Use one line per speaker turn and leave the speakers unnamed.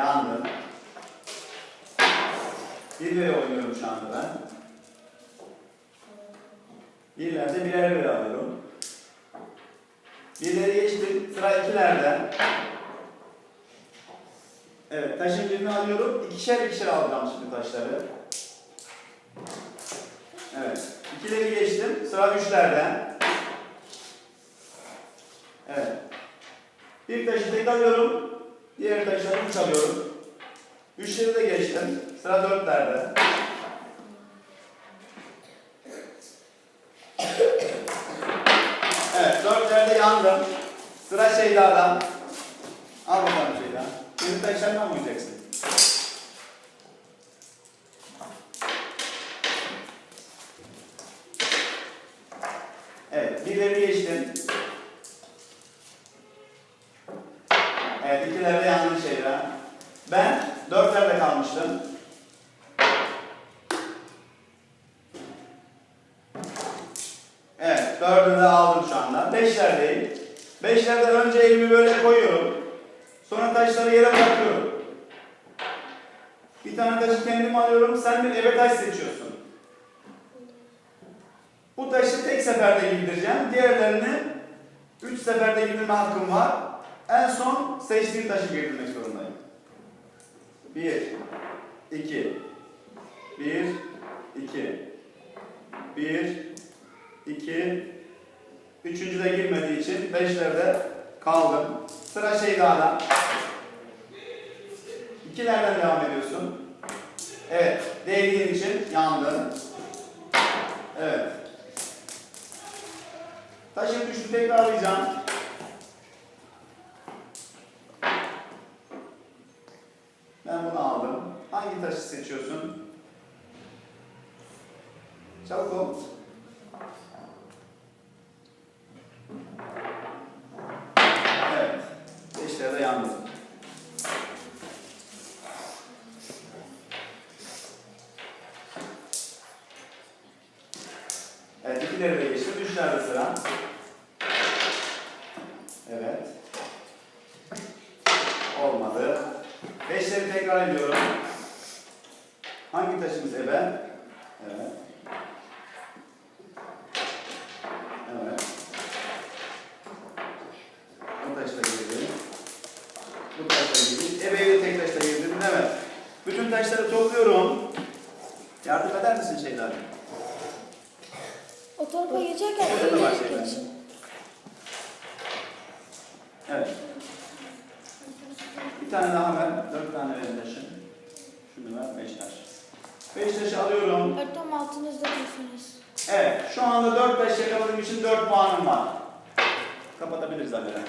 Yandım. Birleri oynuyorum şu anda ben. Birlerde birer birer alıyorum. Birleri geçtim. Sıra ikilerde. Evet, taşın birini alıyorum. İkişer ikişer alacağım şimdi taşları. Evet, ikileri geçtim. Sıra üçlerde. Evet. Bir taşı tek alıyorum. Diğer taşları üç alıyorum. Üçleri de geçtim. Sıra dörtlerde. Evet, dörtlerde yandım. Sıra Şeyda'dan. Al bakalım Şeyda. Senin taşlarından mı oynayacaksın? Evet, birleri geçtim. Evet, ikilerde şeyler. Ben dörtlerde kalmıştım. Evet, dördünü de aldım şu anda. Beşlerdeyim. Beşlerde önce elimi böyle koyuyorum. Sonra taşları yere bırakıyorum. Bir tane taşı kendim alıyorum. Sen bir ebe taş seçiyorsun. Bu taşı tek seferde girdireceğim. Diğerlerini üç seferde girdirme hakkım var. En son seçtiğim taşı girdirmek zorundayım. Bir, iki, bir, iki, bir, iki, üçüncü de girmediği için beşlerde kaldım. Sıra Şeyda'da. İkilerden devam ediyorsun. Evet, değdiğin için yandın. Evet. Taşın düştü tekrarlayacağım. Ben bunu aldım. Hangi taşı seçiyorsun? Çabuk ol. Evet. Beşleri de yandım. Evet, ikileri de geçtim. Üçlerde sıra. Evet. Olmadı. Beşleri tekrar ediyorum. Hangi taşımız ebe? Evet. Evet. Bu taşla girdi. Bu taşla girdi. Ebeyi de tek taşla girdim. Evet. Bütün taşları topluyorum. Yardım eder misin şeyler?
O tarafa geçerken
Orada da var
ileri
şeyler.
geç.
Evet. Bir tane daha ver. Dört tane verin taşı. Şunu ver. Beş taş. Beş taşı alıyorum.
Öğretmenim altınızda dursunuz.
Evet. Şu anda dört taş yakaladığım için dört puanım var. Kapatabiliriz Aleren.